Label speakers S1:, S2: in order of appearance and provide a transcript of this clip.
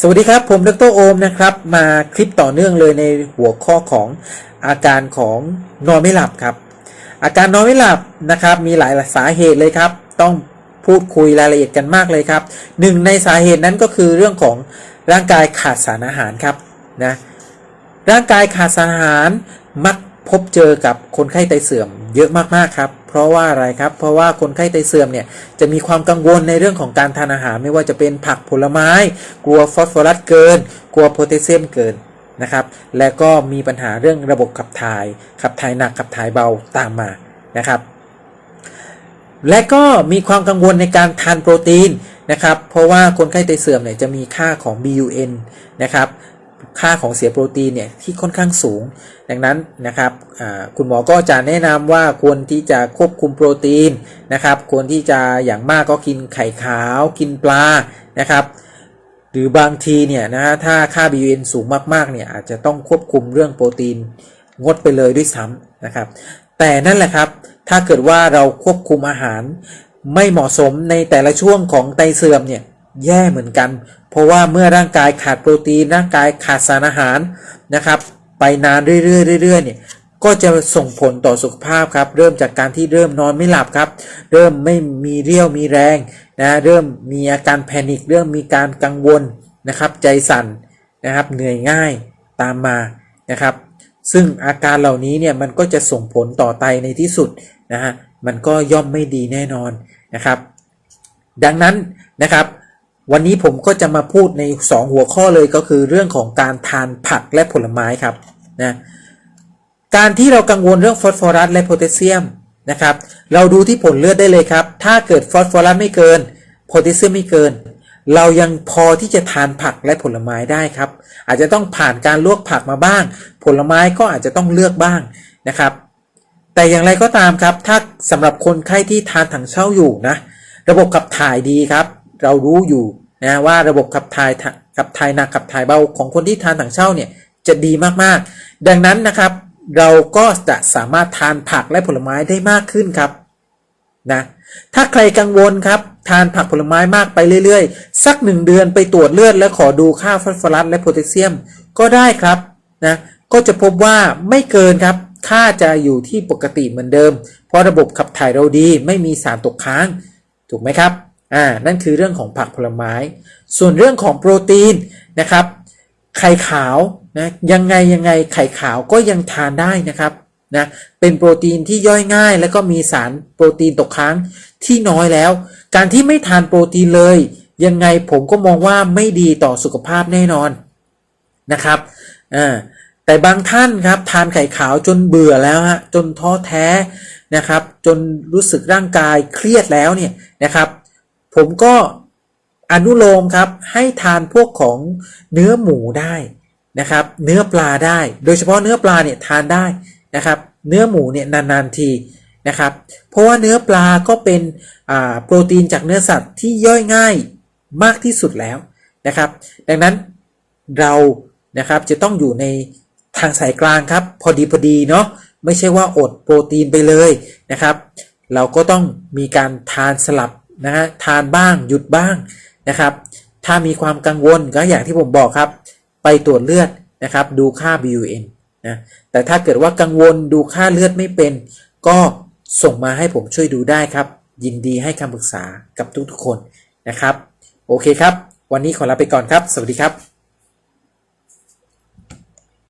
S1: สวัสดีครับ ผมดรโอมนะครับ มาคลิปต่อเนื่องเลยในหัวข้อของอาการของนอนไม่หลับครับ อาการนอนไม่หลับนะครับ มีหลายสาเหตุเลยครับ ต้องพูดคุยรายละเอียดกันมากเลยครับหนึ่งในสาเหตุนั้นก็คือเรื่องของร่างกายขาดสารอาหารครับนะร่างกายขาดสารอาหารมักพบเจอกับคนไข้ไตเสื่อมเยอะมากๆครับ เพราะว่าอะไรครับ เพราะว่าคนไข้ไตเสื่อมเนี่ยจะมีความกังวลในเรื่องของการทานอาหาร ไม่ว่าจะเป็นผักผลไม้ กลัวฟอสฟอรัสเกิน กลัวโพแทสเซียมเกินนะครับ และก็มีปัญหาเรื่องระบบขับถ่าย ขับถ่ายหนักขับถ่ายเบาตามมานะครับและก็มีความกังวลในการทานโปรตีนนะครับ เพราะว่าคนไข้ไตเสื่อมเนี่ยจะมีค่าของ BUN นะครับ ค่าของเสียโปรตีนเนี่ยที่ค่อนข้างสูง ดังนั้นนะครับคุณหมอก็จะแนะนำว่าควรที่จะควบคุมโปรตีนนะครับ ควรที่จะอย่างมากก็กินไข่ขาวกินปลานะครับ หรือบางทีเนี่ยนะฮะถ้าค่า BUN สูงมากๆเนี่ยอาจจะต้องควบคุมเรื่องโปรตีนงดไปเลยด้วยซ้ำนะครับ แต่นั่นแหละครับถ้าเกิดว่าเราควบคุมอาหารไม่เหมาะสมในแต่ละช่วงของไตเสื่อมเนี่ย แย่เหมือนกัน เพราะว่าเมื่อร่างกายขาดโปรตีนร่างกายขาดสารอาหารนะครับ ไปนานเรื่อยๆเรื่อยๆเนี่ยก็จะส่งผลต่อสุขภาพครับ เริ่มจากการที่เริ่มนอนไม่หลับครับ เริ่มไม่มีเรี่ยวมีแรงนะเริ่มมีอาการแพนิคเริ่มมีการกังวลนะครับ ใจสั่นนะครับ เหนื่อยง่ายตามมานะครับ ซึ่งอาการเหล่านี้เนี่ยมันก็จะส่งผลต่อไตในที่สุดนะฮะมันก็ย่อมไม่ดีแน่นอนนะครับ ดังนั้นนะครับ วันนี้ผมก็จะมาพูดใน 2 หัวข้อเลยก็คือเรื่องของการทานผักและผลไม้ครับนะการที่เรากังวลเรื่องฟอสฟอรัสและโพแทสเซียมนะครับ เราดูที่ผลเลือดได้เลยครับ ถ้าเกิดฟอสฟอรัสไม่เกินโพแทสเซียมไม่เกิน เรายังพอที่จะทานผักและผลไม้ได้ครับ อาจจะต้องผ่านการลวกผักมาบ้าง ผลไม้ก็อาจจะต้องเลือกบ้างนะครับ แต่อย่างไรก็ตามครับ ถ้าสำหรับคนไข้ที่ทานถังเช่าอยู่นะ ระบบขับถ่ายดีครับ เรารู้อยู่ นะว่าระบบขับถ่ายขับถ่ายหนักขับถ่ายเบาของคนที่ทานถังเช่าเนี่ยจะดีมากๆ ดังนั้นนะครับ เราก็จะสามารถทานผักและผลไม้ได้มากขึ้นครับนะถ้าใครกังวลครับ ทานผักผลไม้มากไปเรื่อยๆ สักหนึ่งเดือนไปตรวจเลือด แล้วขอดูค่าฟอสฟอรัสและโพแทสเซียมก็ได้ครับนะก็จะพบว่าไม่เกินครับ ค่าจะอยู่ที่ปกติเหมือนเดิม เพราะระบบขับถ่ายเราดีไม่มีสารตกค้าง ถูกไหมครับ อ่านั่นคือเรื่องของผักผลไม้ ส่วนเรื่องของโปรตีนนะครับ ไข่ขาวนะยังไงยังไงไข่ขาวก็ยังทานได้นะครับนะเป็นโปรตีนที่ย่อยง่าย แล้วก็มีสารโปรตีนตกค้างที่น้อยแล้ว การที่ไม่ทานโปรตีนเลย ยังไงผมก็มองว่าไม่ดีต่อสุขภาพแน่นอนนะครับอ่าแต่บางท่านครับทานไข่ขาวจนเบื่อแล้วฮะจนท้อแท้นะครับ จนรู้สึกร่างกายเครียดแล้วเนี่ยนะครับ ผมก็อนุโลมครับให้ทานพวกของเนื้อหมูได้นะครับ เนื้อปลาได้ โดยเฉพาะเนื้อปลาเนี่ยทานได้นะครับ เนื้อหมูเนี่ยนานๆทีนะครับ เพราะว่าเนื้อปลาก็เป็นโปรตีนจากเนื้อสัตว์ที่ย่อยง่ายมากที่สุดแล้วนะครับ ดังนั้นเรานะครับจะต้องอยู่ในทางสายกลางครับ พอดีพอดีเนาะไม่ใช่ว่าอดโปรตีนไปเลยนะครับ เราก็ต้องมีการทานสลับ นะฮะทานบ้างหยุดบ้างนะครับ ถ้ามีความกังวลก็อย่างที่ผมบอกครับ ไปตรวจเลือดนะครับ ดูค่า BUN นะแต่ถ้าเกิดว่ากังวลดูค่าเลือดไม่เป็น ก็ส่งมาให้ผมช่วยดูได้ครับ ยินดีให้คำปรึกษากับทุกๆคนนะครับ โอเคครับ วันนี้ขอลาไปก่อนครับ สวัสดีครับ